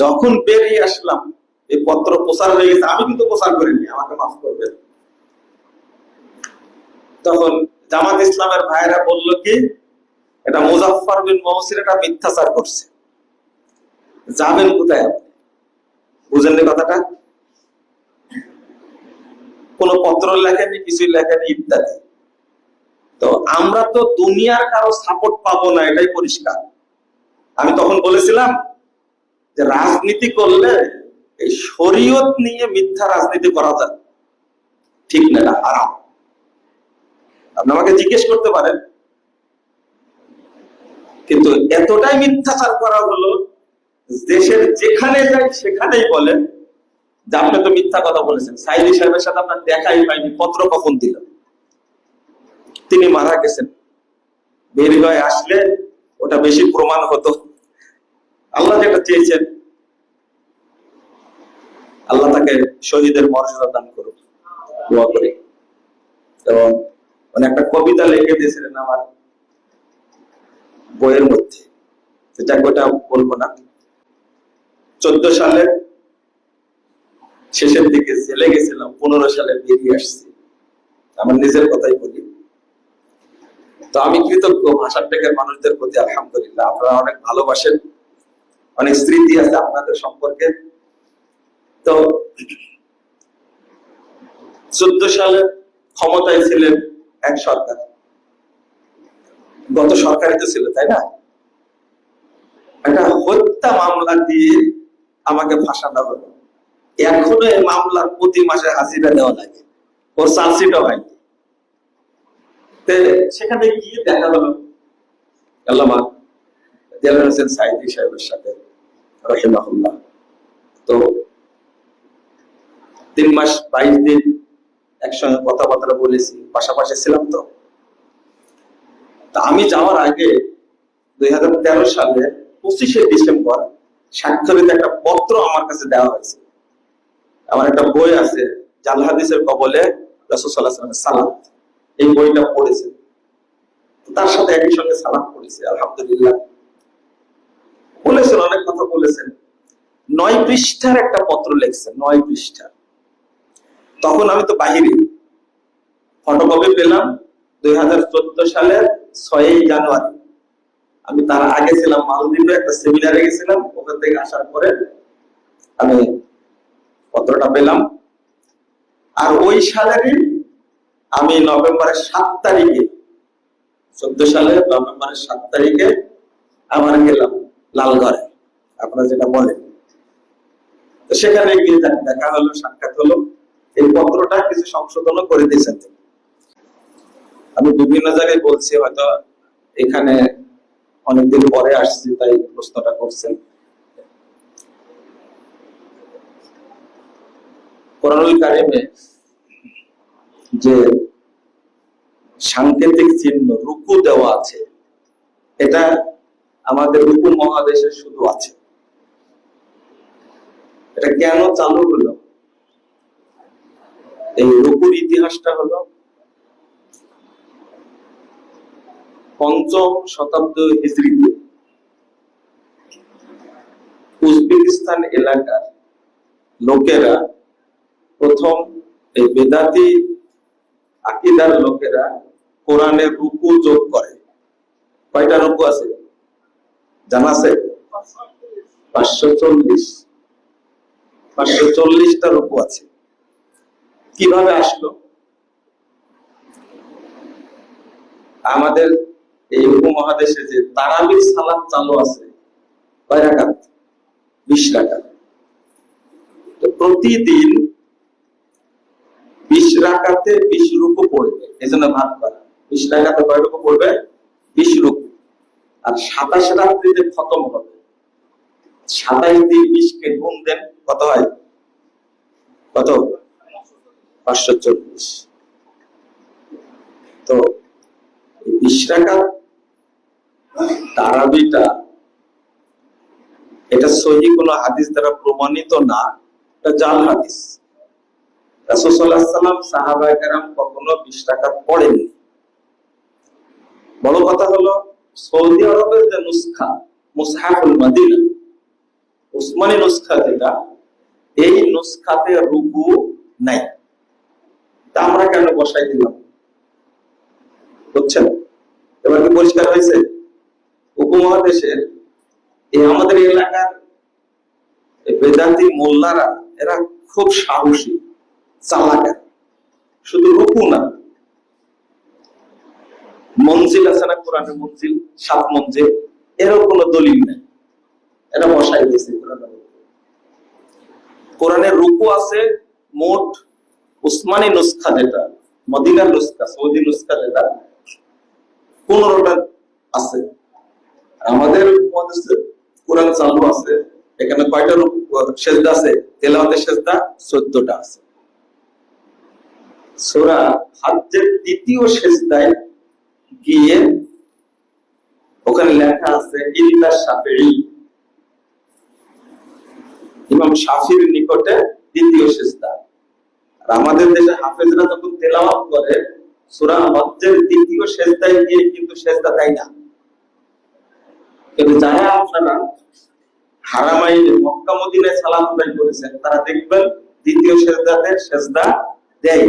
যখন বেরিয়ে আসলাম, এই পত্র প্রচার হয়ে গেছে। আমি কিন্তু প্রচার করিনি, আমাকে মাফ করবে তখন জামাত ইসলামের ভাইরা বলল কি, এটা মুজাফফর বিন মহসিন এটা মিথ্যাচার করছে। যাবেন কোথায় আপনি? বুঝেননি কথাটা? কোন পত্র লেখেনি কিছুই লেখেনি ইত্যাদি। তো আমরা তো দুনিয়ার কারও সাপোর্ট পাবো না, এটাই পরিষ্কার। আমি তখন বলেছিলাম যে রাজনীতি করলে এই শরীয়ত নিয়ে মিথ্যা রাজনীতি করা যায়। ঠিক না, এটা হারাম। আপনি আমাকে জিজ্ঞেস করতে পারেন, কিন্তু এতটাই মিথ্যাচার করা হলো, দেশের যেখানে যাই সেখানেই বলেন যে আপনি তো মিথ্যা কথা বলেছেন। সাইদি সাহেবের সাথে আপনার দেখাই হয়নি, পত্র কখন দিল? তিনি মারা গেছেন। বের আসলে ওটা বেশি প্রমাণ হতো। আল্লাহ যেটা চেয়েছেন, আল্লাহ তাকে শহীদের মর্যাদা দান করুক, দোয়া করি। এবং মানে একটা কবিতা লিখে দিয়েছিলেন আমার বইয়ের মধ্যে, যেটা ওটা বলব না। চোদ্দ সালে শেষের দিকে জেলে গেছিলাম, পনেরো সালে বেরিয়ে আসছি। আমার নিজের কথাই বলি। তো আমি কৃতজ্ঞ, ভাষার টেকের মানুষদের প্রতি আলহামদুলিল্লাহ। আপনারা অনেক ভালোবাসেন। অনেক স্মৃতি আছে আপনাদের সম্পর্কে। তো চোদ্দ সালে ক্ষমতায় ছিলেন এক সরকার। গত সরকারই তো ছিল, তাই না? একটা হত্যা মামলা দিয়ে আমাকে ফাঁসানো হলো। এখনও এই মামলার প্রতি মাসে হাজিরা দেওয়া লাগে। ওর চার্জশিটও হয়নি। সেখানে গিয়ে দেখা হলো আল্লামা হোসেন সাইদি সাহেবের সাথে। রহিমাহুল্লাহ। তো তিন মাস বাইশ দিন একসঙ্গে কথাবার্তা বলেছি, পাশাপাশি ছিলাম তো। তা আমি যাওয়ার আগে দুই সালে পঁচিশে ডিসেম্বর স্বাক্ষরিত একটা পত্র আমার কাছে দেওয়া হয়েছে। আমার একটা বই আছে, জাল হাদিসের কবলে রসুল্লাহ সালাম এই বইটা পড়েছে। তার সাথে একই সঙ্গে সালাম পড়েছে, আলহামদুলিল্লাহ। বলেছেন। নয় পৃষ্ঠার একটা পত্র লিখছেন, নয় পৃষ্ঠা তখন আমি তো বাহিরে। ফটোকপি পেলাম দুই হাজার চোদ্দ সালের ছয়ই জানুয়ারি। আমি তার আগে ছিলাম মালদ্বীপে, একটা সেমিনারে গেছিলাম। ওখান থেকে আসার পরে আমি পত্রটা পেলাম। আর ওই সালেরই আমি নভেম্বরের সাত তারিখে, চোদ্দ সালের নভেম্বরের সাত তারিখে আমার গেলাম লালঘরে আপনারা যেটা বলেন। তো সেখানে গিয়ে দেখা হলো, সাক্ষাৎ হলো। এই পত্রটা কিছু সংশোধনও করে দিয়েছেন। আমি বিভিন্ন জায়গায় বলছি, হয়তো এখানে অনেকদিন পরে আসছি, তাই প্রশ্নটা করছেন। কোরআনুল কারিমে যে সাংকেতিক চিহ্ন, রুকু দেওয়া আছে, এটা আমাদের রুকু মহাদেশে শুধু আছে। এটা কেন চালু হলো? এই রুকুর ইতিহাসটা হলো পঞ্চম শতাব্দী হিজড়িতে উজবেকিস্তান এলাকার লোকেরা প্রথম এই বেদাতি আকিদার লোকেরা কোরআনে রুকু যোগ করে। কয়টা রুকু আছে? জানা আছে? পাঁচশো চল্লিশ। পাঁচশো চল্লিশটা রুকু আছে। কীভাবে আসলো? আমাদের এই উপমহাদেশে যে তারাবির সালাত চালু আছে বিশ রাকাত। তো প্রতিদিন বিশ রাকাতে বিশ রুকু পড়বে। এই জন্য ভাগ করা। বিশ রাকাতে কয় রুকু পড়বে? বিশ রুকু। আর সাতাশ রাত্রিতে খতম হবে। দিয়ে বিশকে গুণ দেন, কত হয়? কত? পাঁচশো চল্লিশ তো বিশ টাকা তারাবিটা, এটা সহি হাদিস দ্বারা প্রমাণিত না, এটা জাল হাদিস। রাসূলুল্লাহ সাহাবায়ে কেরাম কখনো বিশ টাকা পড়েনি বড় কথা হলো সৌদি আরবের যে নুসখা মুসহাফুল মাদিনা উসমানী নুসখা যেটা, এই নুসখাতে রুকু নাই। তা আমরা কেন বসাই দিলাম? বুঝছেন? এবার কি পরিষ্কার হয়েছে? উপমহাদেশের এই আমাদের এলাকার বেদান্তি মোল্লারা, এরা খুব সাহসী, চালাকা। শুধু রুকু না। মঞ্জিল আছে না কোরআনের মঞ্জিল? সাত মঞ্জিল। এরও কোনো দলিল নেই। এটা বসাই দিয়েছে। কোরআনের রুকু আছে মোট উসমানী নুসখা যেটা মদিনার নুসখা, সৌদি নুসখা যেটা পনেরোটা আছে আমাদের কোরআন চালু আছে, এখানে কয়টা সেজদা আছে, তেলাওয়াতের সেজদা চোদ্দটা আছে সোরা হাজ্জের দ্বিতীয় সেজদায় গিয়ে ওখানে লেখা আছে ইল্লা শাফিঈ ইমাম শাফির নিকটে দ্বিতীয় সেজদা। আর আমাদের দেশে হাফেজরা যখন তেলাওয়াত করে, সূরা হজ্জের দ্বিতীয় সেজদায় গিয়ে কিন্তু সেজদা দেয় না। কিন্তু যারা আপনারা মক্কা, মদিনায় সালাত আদায় করেছেন, তারা দেখবেন দ্বিতীয় সেজদাতে সেজদা দেয়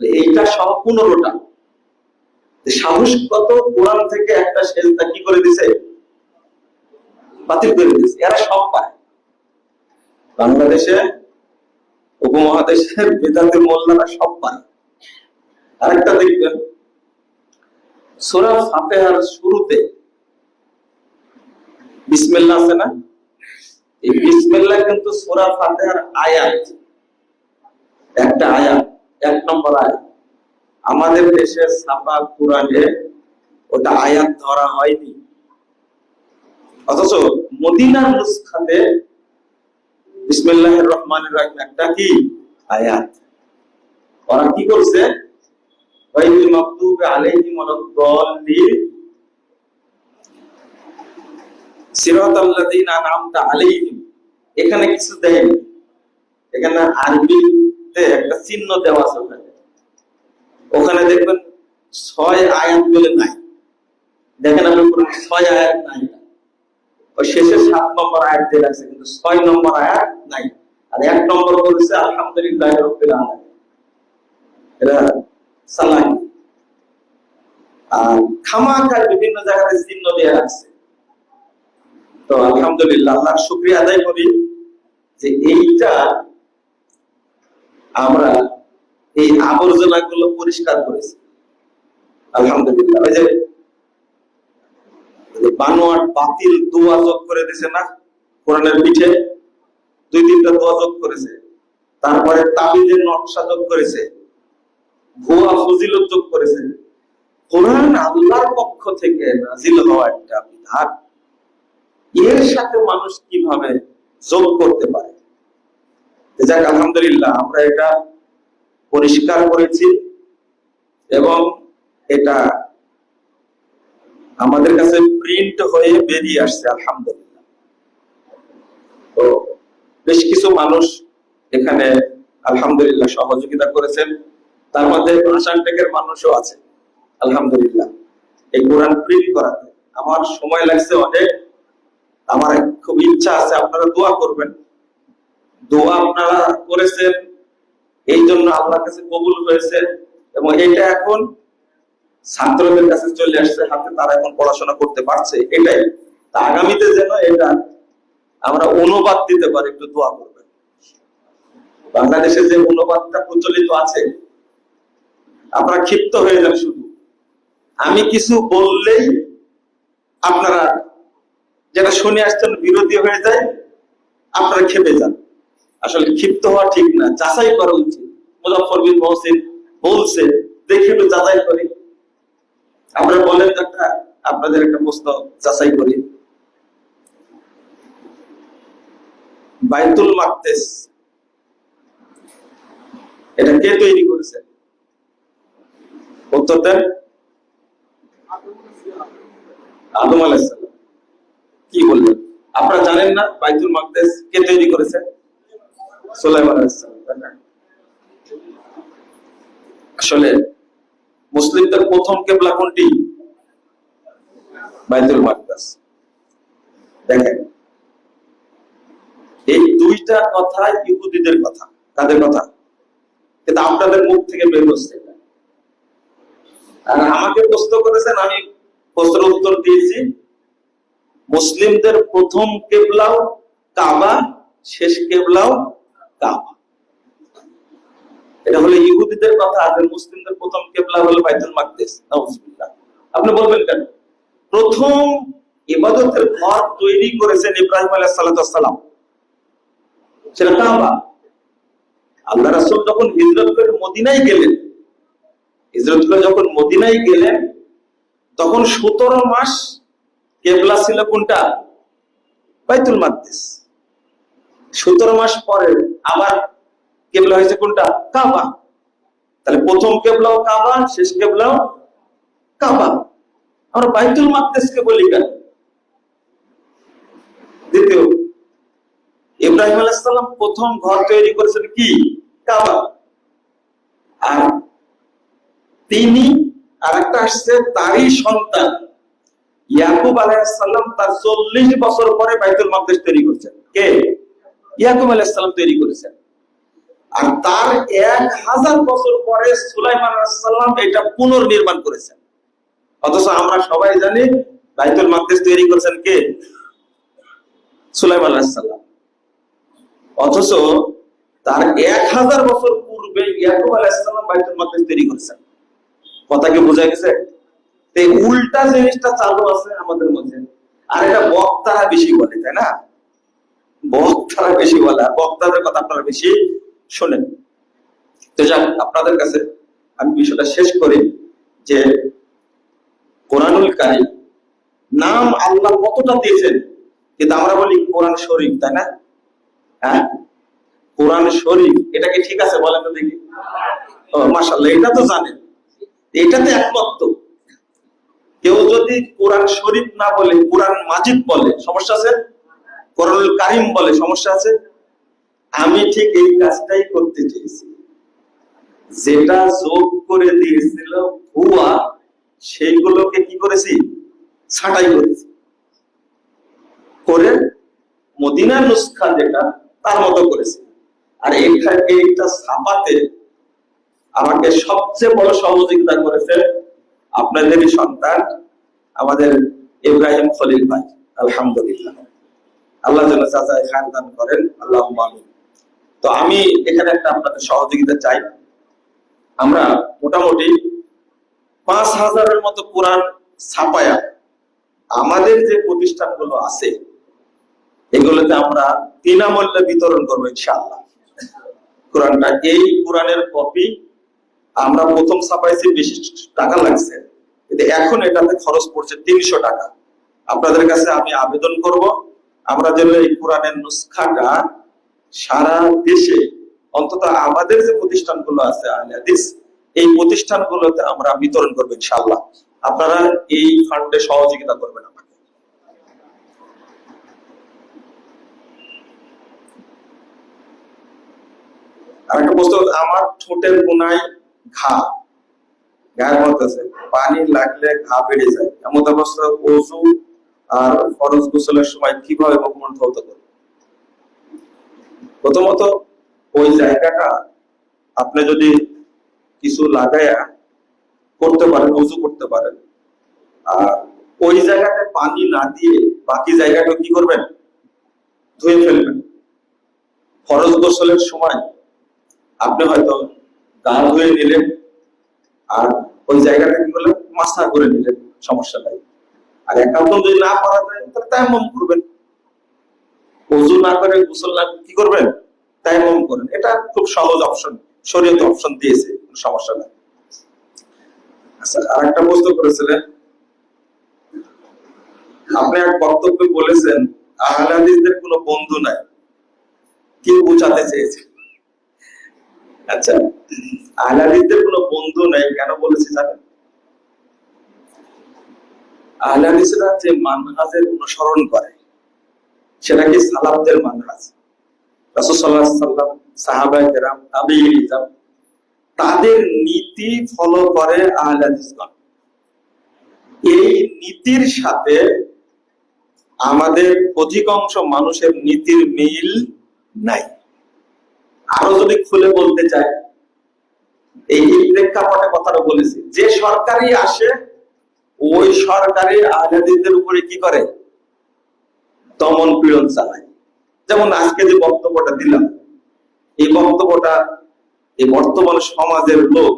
এইটা সম্পূর্ণটা সাহস কত কোরআন থেকে একটা সেজদা কি করে দিছে? বাতিল করে দিছে। এরা সব পায়। বাংলাদেশে উপমহাদেশের বেদান্তের মোল্লারা সব পায়। আরেকটা দেখবেন, সূরা ফাতিহার শুরুতে বিসমিল্লাহ আছে না? এই বিসমিল্লাহ কিন্তু সূরা ফাতিহার আয়াত। একটা আয়াত, এক নম্বর আয়াত। আমাদের দেশে ছাপা কোরআনে ওটা আয়াত ধরা হয়নি। অথচ মদিনার নুসখাতে বিসমিল্লাহির রহমানির রহিম। একটা কি? আয়াত। ওরা কি করছে? ওয়াইল মাকতুবে আলাইহিম ওয়ালাদ-দাল্লিন সিরাতাল্লাযীনা আনআমতা আলাইহিম। এখানে কিছু দেয়নি এখানে আরবিতে একটা চিহ্ন দেওয়া আছে ওখানে। ওখানে দেখবেন ছয় আয়াত বলে নাই। দেখেন কোরআনে ছয় আয়াত নাই। ওই শেষে সাত নম্বর আয়াত দিয়ে রাখছে, কিন্তু ছয় নম্বর আয়াত নাই। আর এক নম্বর বলেছে, আলহামদুলিল্লাহ রব্বিল আলামিন। সালাকি আর বিভিন্ন চিহ্ন দিয়ে রাখছে। তো আলহামদুলিল্লাহ, আল্লাহর শুকরিয়া আদায় করি যে এইটা আমরা এই আবর্জনা গুলো পরিষ্কার করেছি। আলহামদুলিল্লাহ। ওই যে বানোয়াট বাতিল দোয়া যোগ করে দিছে না? কোরআনের পিঠে দুই তিনটা দোয়া যোগ করেছে। তারপরে তাবিজের নকশা যোগ করেছে। ভুয়া ফজিলত যোগ করেছে। কোরআন আল্লাহর পক্ষ থেকে নাজিল হওয়া একটা বিধান। এর সাথে মানুষ কীভাবে যোগ করতে পারে? যাক, আলহামদুলিল্লাহ, আমরা এটা পরিষ্কার করেছি এবং এটা আমাদের কাছে প্রিন্ট হয়ে বেরিয়ে আসছে, আলহামদুলিল্লাহ। তো বেশ কিছু মানুষ এখানে আলহামদুলিল্লাহ সহযোগিতা করেছেন। তার মধ্যে ভাষানটেকের মানুষও আছে, আলহামদুলিল্লাহ। এই কোরআন প্রিন্ট করাতে আমার সময় লাগছে অনেক। আমার খুব ইচ্ছা আছে, আপনারা দোয়া করবেন। দোয়া আপনারা করেছেন, এই জন্য আল্লাহর কাছে কবুল হয়েছে। এবং এটা এখন ছাত্রদের কাছে চলে আসছে হাতে, তারা এখন পড়াশোনা করতে পারছে, এটাই। তা আগামীতে যেন এটা আমরা অনুবাদ দিতে পারি, একটু দোয়া করবেন। বাংলাদেশে যে অনুবাদটা প্রচলিত আছে, আপনারা ক্ষিপ্ত হয়ে যান শুধু। আমি কিছু বললেই আপনারা যেটা শুনে আসছেন, বিরোধী হয়ে যায়, আপনারা খেপে যান। আসলে ক্ষিপ্ত হওয়া ঠিক না, যাচাই করা উচিত। মুজাফর বিন মহসিন বলছে, দেখি যাচাই করি। আপনারা বলেন একটা আপনাদের একটা প্রশ্ন যাচাই করি। বাইতুল মাকদেস, এটা কে তৈরি করেছে? উত্তর দেন। আদম আলাইসাল্লাম কি বললেন? আপনারা জানেন না বাইতুল মাকদেস কে তৈরি করেছে? সুলাইমান আলাইসাল্লাম আসলে মুসলিমদের প্রথম কেবলা কোনটি? বাইতুল মাকদাস। দেখেন, এই দুইটা কথা ইহুদিদের কথা। কাদের কথা? কিন্তু আপনাদের মুখ থেকে বের হচ্ছে। আর আমাকে প্রশ্ন করেছেন, আমি প্রশ্নের উত্তর দিয়েছি। মুসলিমদের প্রথম কেবলাও কাবা, শেষ কেবলাও কাবা। এটা হলো ইহুদিদের কথা আর মুসলিমদের প্রথম কেবলা হলো বাইতুল মাকদিস, নাউজুবিল্লাহ। আপনি বলবেন কেন? প্রথম ইবাদতের ঘর তৈরি করেছেন ইব্রাহিম আলাইহিস সালাম। সেটা কাবা। আল্লাহ রাসূল যখন হিজরত করে মদিনায় গেলেন, হিজরত করে যখন মদিনায় গেলেন, তখন সতেরো মাস কেবলা ছিল কোনটা? বাইতুল মাকদিস। সতেরো মাস পরে আবার কেবলা হয়েছে কোনটা? কাবা। তাহলে প্রথম কেবলাও কাবা, শেষ কেবলাও কাবা। আমরা বাইতুল মাকদিসকে বলি কেন? দ্বিতীয়, ইব্রাহিম আলাইসাল্লাম প্রথম ঘর তৈরি করেছেন কি? কাবা। আর তিনি আর একটা আসছে, তারই সন্তান। ইয়াকুব আলাইসাল্লাম তার চল্লিশ বছর পরে বাইতুল মাকদেশ তৈরি করছেন। কে? ইয়াকুব আলাইসাল্লাম তৈরি করেছেন। আর তার এক হাজার বছর পরে সুলাইমান আলাইসাল্লাম এটা পুনর্নির্মাণ করেছেন। অথচ আমরা সবাই জানি বাইতুল মাকদেশ তৈরি করেছেন কে? সুলাইমান আলাইসাল্লাম অথচ তার এক হাজার বছর পূর্বে ইয়াকুব আলাইসাল্লাম বাইতুল মাকদেশ তৈরি করেছেন। কথা কি বোঝা গেছে? এই উল্টা জিনিসটা চালু আছে আমাদের মধ্যে। আর এটা বক্তারা বেশি বলে, তাই না? বক্তারা বেশি বলে। বক্তাদের কথা আপনারা বেশি শোনেন। তো যাক, আপনাদের কাছে আমি বিষয়টা শেষ করি যে কোরআনুল কারিম নাম আল্লাহ কতটা দিয়েছেন? কিন্তু আমরা বলি কোরআন শরীফ, তাই না? হ্যাঁ? কোরআন শরীফ, এটা কি ঠিক আছে বলেন তো দেখি। ও মাশাল্লাহ এটা তো জানেন। এটাতে একমত কেউ যদি কোরআন শরীফ না বলে, কোরআন মাজিদ বলে, সমস্যা আছে? কোরআনুল কারিম বলে, সমস্যা আছে? আমি ঠিক এই কাজটাই করতে চেয়েছি যেটা যোগ করে দিয়েছিল ভুয়া, সেইগুলোকে কি করেছি? ছাঁটাই করেছি। করে মদিনার নুসখা যেটা, তার মতো করেছি। আর এইটা এইটা ছাপাতে আমাকে সবচেয়ে বড় সহযোগিতা করেছে আপনাদেরই সন্তান, আমাদের ইব্রাহিম খলিল ভাই। আলহামদুলিল্লাহ। আল্লাহ যেন চাচায় খান করেন। আল্লাহ আমিন। তো আমি এখানে একটা আপনাদের সহযোগিতা চাই। আমরা মোটামুটি পাঁচ হাজারের মতো কোরআন ছাপায়া আমাদের যে প্রতিষ্ঠানগুলো আছে, এগুলোতে আমরা বিনামূল্যে বিতরণ করব ইনশাআল্লাহ। কোরআনটা এই কোরআনের কপি আমরা প্রথম ছাপাইছি, বেশি টাকা লাগছে। কিন্তু এখন এটাতে খরচ পড়ছে তিনশো টাকা। আপনাদের কাছে আমি আবেদন করব, আমরা যেন এই কোরআনের নুসখাটা সারা দেশে, অন্তত আমাদের যে প্রতিষ্ঠানগুলো আছে, আহলে হাদিস, এই প্রতিষ্ঠানগুলোতে আমরা বিতরণ করব ইনশাআল্লাহ। আপনারা এই ফান্ডে সহযোগিতা করবেন আমাকে। আরেকটা প্রশ্ন, আমার ঠোঁটের কোনায় ঘা। গায়ের মধ্যে পানি লাগলে ঘা বেড়ে যায়। এমন অবস্থা ওজু আর ফরজ গোসলের সময় কীভাবে মুখমন্ড হতে প্রথমত, ওই জায়গাটা আপনি যদি কিছু লাগায়া করতে পারেন উজু করতে পারেন, আর ওই জায়গাতে পানি না দিয়ে বাকি জায়গাটা কি করবেন? ধুয়ে ফেলবেন। ফরজ গোসলের সময় আপনি হয়তো গা ধুয়ে নিলেন, আর ওই জায়গাটা কি করলেন? মাসা করে নিলেন, সমস্যা নাই। আর একান্ত যদি না করা যায়, তাহলে তায়াম্মম করবেন। ওযু না করে গোসল না কি করবেন? তায়াম্মম করেন। এটা খুব সহজ অপশন শরীয়ত অপশন দিয়েছে সমস্যা নাই। আচ্ছা আরেকটা প্রশ্ন করেছিলেন। আপনি এক বক্তব্যে বলেছেন আহলে হাদিসদের কোনো বন্ধু নাই, কি বোঝাতে চেয়েছে আচ্ছা আহলে হাদিসদের কোনো বন্ধু নাই, কেন বলেছি জানেন? আহলে হাদিসরা যে মানহাজের অনুসরণ করে সেটা কি সালাফদের মানহাজ। রাসূল সাল্লাম, সাহাবায়ে কেরাম ইজাম তাদের নীতি ফলো করে আহলে হাদিসগণ। এই নীতির সাথে আমাদের অধিকাংশ মানুষের নীতির মিল নাই। আরও যদি খুলে বলতে চাই, এই প্রেক্ষাপটে কথাটা বলেছি, যে সরকারি আসে, ওই সরকারি আহলাদিদের উপরে কি করে? দমন পীড়ন চালায়। যেমন আজকে যে বক্তব্যটা দিলাম, এই বক্তব্যটা এই বর্তমান সমাজের লোক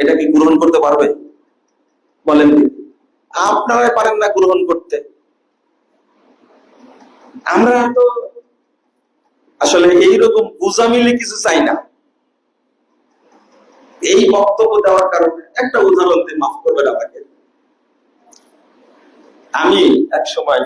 এটা কি গ্রহণ করতে পারবে? বলেন কি? আপনারাই পারেন না গ্রহণ করতে। আমরা তো আসলে এইরকম গুজামিলে কিছু চাই না। এই বক্তব্য দেওয়ার কারণে একটা উদাহরণ দিয়ে মাফ করবেন আমাকে। আমি এক সময়